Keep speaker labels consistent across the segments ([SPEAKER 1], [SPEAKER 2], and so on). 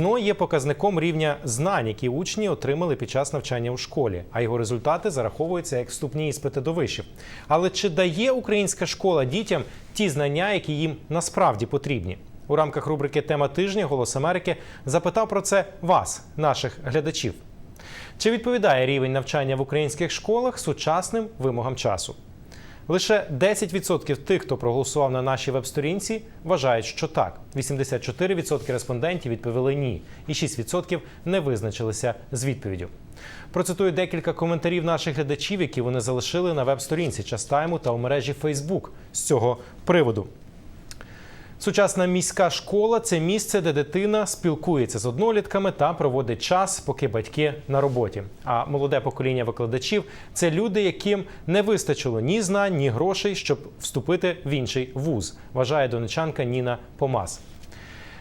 [SPEAKER 1] ЗНО є показником рівня знань, які учні отримали під час навчання у школі, а його результати зараховуються як вступні іспити до вишів. Але чи дає українська школа дітям ті знання, які їм насправді потрібні? У рамках рубрики Тема тижня Голос Америки запитав про це вас, наших глядачів. Чи відповідає рівень навчання в українських школах сучасним вимогам часу? Лише 10% тих, хто проголосував на нашій веб-сторінці, вважають, що так. 84% респондентів відповіли ні, і 6% не визначилися з відповіддю. Процитую декілька коментарів наших глядачів, які вони залишили на веб-сторінці Частайму та у мережі Facebook з цього приводу. Сучасна міська школа це місце, де дитина спілкується з однолітками та проводить час, поки батьки на роботі. А молоде покоління викладачів це люди, яким не вистачило ні знань, ні грошей, щоб вступити в інший вуз, вважає донечанка Ніна Помас.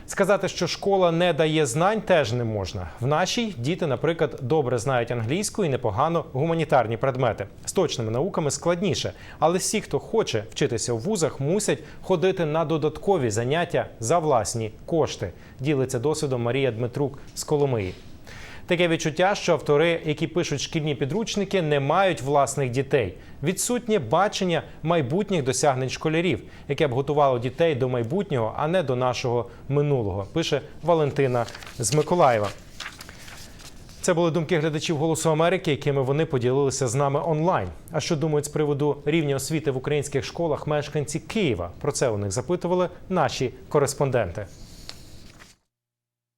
[SPEAKER 1] Сказати, що школа не дає знань, теж не можна. В нашій діти, наприклад, добре знають англійську і непогано гуманітарні предмети. З точними науками складніше, але всі, хто хоче вчитися в вузах, мусять ходити на додаткові заняття за власні кошти. Ділиться досвідом Марія Дмитрук з Коломиї. Таке відчуття, що автори, які пишуть шкільні підручники, не мають власних дітей. Відсутнє бачення майбутніх досягнень школярів, яке б готувало дітей до майбутнього, а не до нашого минулого. Пише Валентина з Миколаєва. Це були думки глядачів Голосу Америки, якими вони поділилися з нами онлайн. А що думають з приводу рівня освіти в українських школах мешканці Києва? Про це у них запитували наші кореспонденти.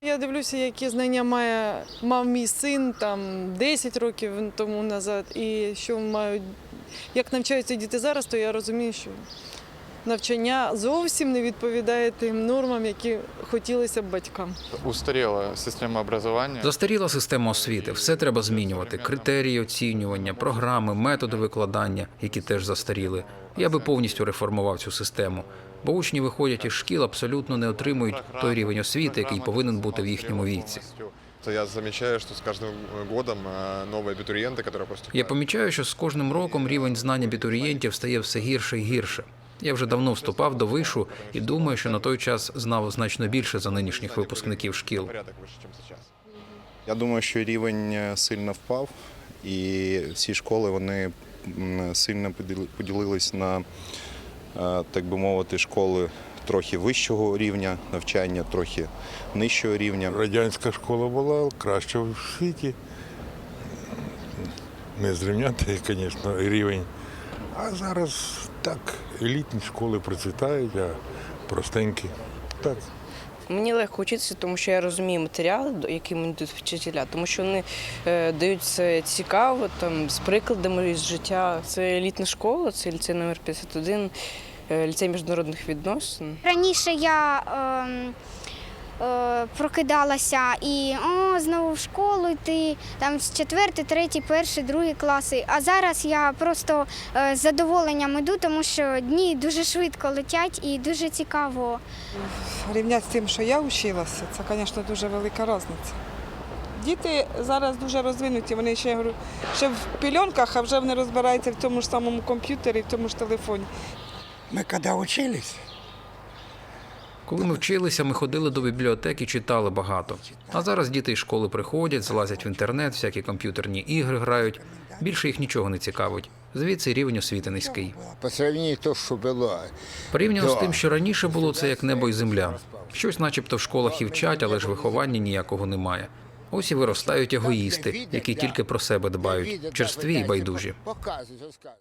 [SPEAKER 2] Я дивлюся, які знання має мав мій син там 10 років тому назад, і що мають як навчаються діти зараз, то я розумію, що навчання зовсім не відповідає тим нормам, які хотілося б батькам.
[SPEAKER 3] Устаріла система образування.
[SPEAKER 4] Застаріла система освіти. Все треба змінювати. Критерії оцінювання, програми, методи викладання, які теж застаріли. Я би повністю реформував цю систему Бо учні виходять із шкіл, абсолютно не отримують той рівень освіти, який повинен бути в їхньому віці.
[SPEAKER 5] То я замечаю, что с каждым годом э, новые абитуриенты, которые поступают.
[SPEAKER 4] Я помічаю, що з кожним роком рівень знань абітурієнтів стає все гірше і гірше. Я вже давно вступав до вишу і думаю, що на той час знав значно більше за нинішніх випускників шкіл.
[SPEAKER 5] порядок выше, чем сейчас.
[SPEAKER 6] Я думаю, що рівень е, сильно впав, і всі школи вони м, сильно поділи- поділились на, е, так би мовити, школи трохи вищого рівня навчання, трохи нижчого рівня.
[SPEAKER 7] Радянська школа була краща в світі. Не зрівняти, звісно, рівень. А зараз так, елітні школи процвітають, а простенькі. Так.
[SPEAKER 8] Мені легко вчитися, тому що я розумію матеріал, який мені дають вчителя, тому що вони е, дають це цікаво, там, з прикладами із життя. Це елітна школа, це ліцей номер 51, е, ліцей міжнародних відносин.
[SPEAKER 9] Раніше я е, прокидалася і о, знову в школу йти, там з четвертий, третій, перший, другий класи. А зараз я просто е, з задоволенням іду, тому що дні дуже швидко летять і дуже цікаво.
[SPEAKER 10] Рівняти з тим, що я вчилася, це, звісно, дуже велика різниця. Діти зараз дуже розвинуті, вони ще, я говорю, ще в пільонках, а вже вони розбираються в тому ж самому комп'ютері, в тому ж телефоні.
[SPEAKER 11] Мы когда учились,
[SPEAKER 4] Коли ми вчилися, ми ходили до бібліотеки, читали багато. А зараз діти із школи приходять, залазять в інтернет, всякі комп'ютерні ігри грають. Більше їх нічого не цікавить. Звідси рівень освіти низький.
[SPEAKER 11] по сравнению с то, что было,
[SPEAKER 4] Порівняно з тим, що раніше було це як небо і земля. Щось, начебто, в школах і вчать, але ж виховання ніякого немає. Ось і виростають егоїсти, які тільки про себе дбають, черстві і байдужі.
[SPEAKER 11] Показывают, рассказывают.